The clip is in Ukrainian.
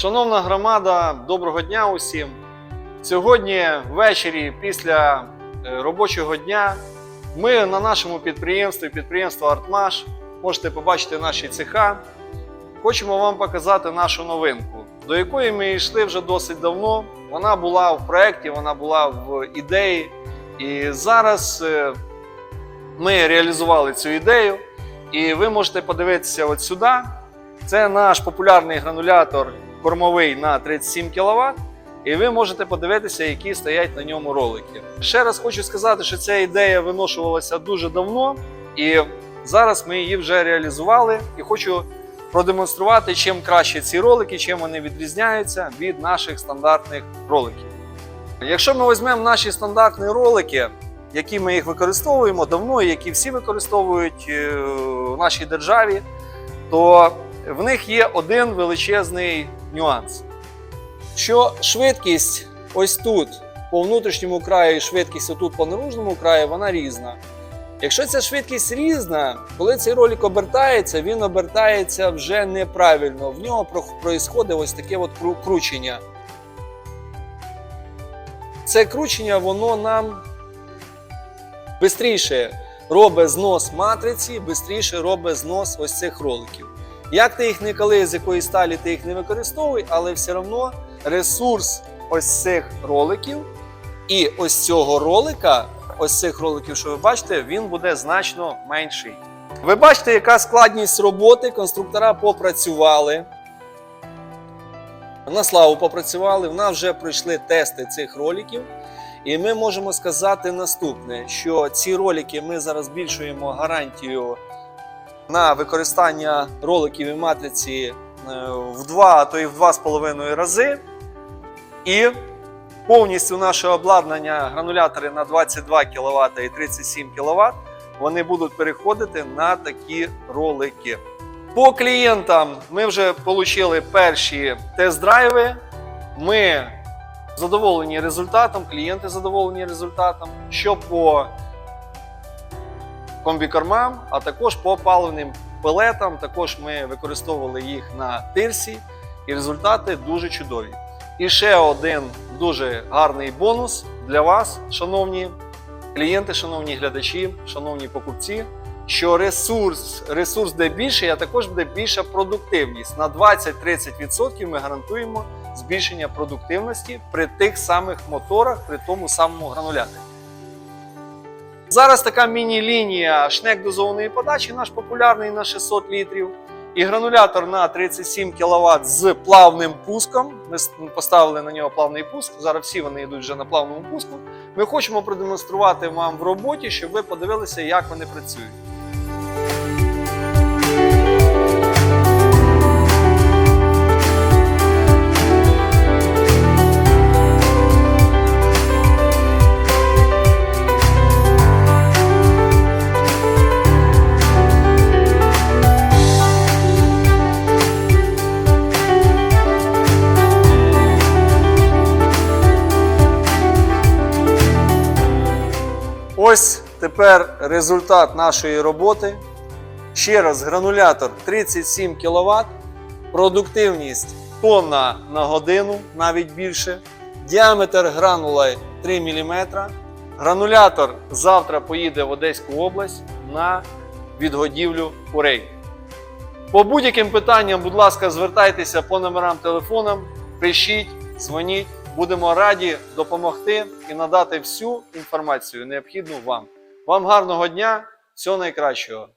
Шановна громада, доброго дня усім. Сьогодні ввечері після е, робочого дня ми на нашому підприємстві, підприємство Артмаш, можете побачити наші цеха. Хочемо вам показати нашу новинку, до якої ми йшли вже досить давно. Вона була в проєкті, вона була в ідеї. І зараз е, ми реалізували цю ідею. І ви можете подивитися от сюди. Це наш популярний гранулятор кормовий на 37 кВт. І ви можете подивитися, які стоять на ньому ролики. Ще раз хочу сказати, що ця ідея виношувалася дуже давно, і зараз ми її вже реалізували. І хочу продемонструвати, чим краще ці ролики, чим вони відрізняються від наших стандартних роликів. Якщо ми візьмемо наші стандартні ролики, які ми їх використовуємо давно, і які всі використовують е, в нашій державі, то в них є один величезний нюанс. Що швидкість ось тут по внутрішньому краю і швидкість отут по наружному краю, вона різна. Якщо ця швидкість різна, коли цей ролик обертається, він обертається вже неправильно. В нього проїсходить ось таке от кручення. Це кручення, воно нам швидше робить знос матриці, швидше робить знос ось цих роликів. Як ти їх не коли, з якої сталі ти їх не використовуй, але все одно ресурс ось цих роликів і ось цього ролика, ось цих роликів, що ви бачите, він буде значно менший. Ви бачите, яка складність роботи, конструктора попрацювали. На славу попрацювали, в нас вже пройшли тести цих роликів. І ми можемо сказати наступне: що ці ролики ми зараз збільшуємо гарантію на використання роликів і матриці е, в 2, а то і в 2,5 рази. І повністю наше обладнання гранулятори на 22 кВт і 37 кВт вони будуть переходити на такі ролики. По клієнтам ми вже отримали перші тест-драйви. Ми задоволені результатом, клієнти задоволені результатом. Що по комбікормам, а також по паливним пелетам. Також ми використовували їх на тирсі, і результати дуже чудові. І ще один дуже гарний бонус для вас, шановні клієнти, шановні глядачі, шановні покупці. Що ресурс, ресурс де більший, а також буде більша продуктивність. На 20-30% ми гарантуємо збільшення продуктивності при тих самих моторах, при тому самому грануляторі. Зараз така міні-лінія шнек дозованої подачі, наш популярний на 600 літрів. І гранулятор на 37 кВт з плавним пуском. Ми поставили на нього плавний пуск. Зараз всі вони йдуть вже на плавному пуску. Ми хочемо продемонструвати вам в роботі, щоб ви подивилися, як вони працюють. Ось тепер результат нашої роботи. Ще раз, гранулятор 37 кВт, продуктивність тонна на годину, навіть більше. Діаметр гранула 3 мм. Гранулятор завтра поїде в Одеську область на відгодівлю курей. По будь-яким питанням, будь ласка, звертайтеся по номерам телефонам, пишіть, дзвоніть. Будемо раді допомогти і надати всю інформацію необхідну вам. Вам гарного дня, всього найкращого!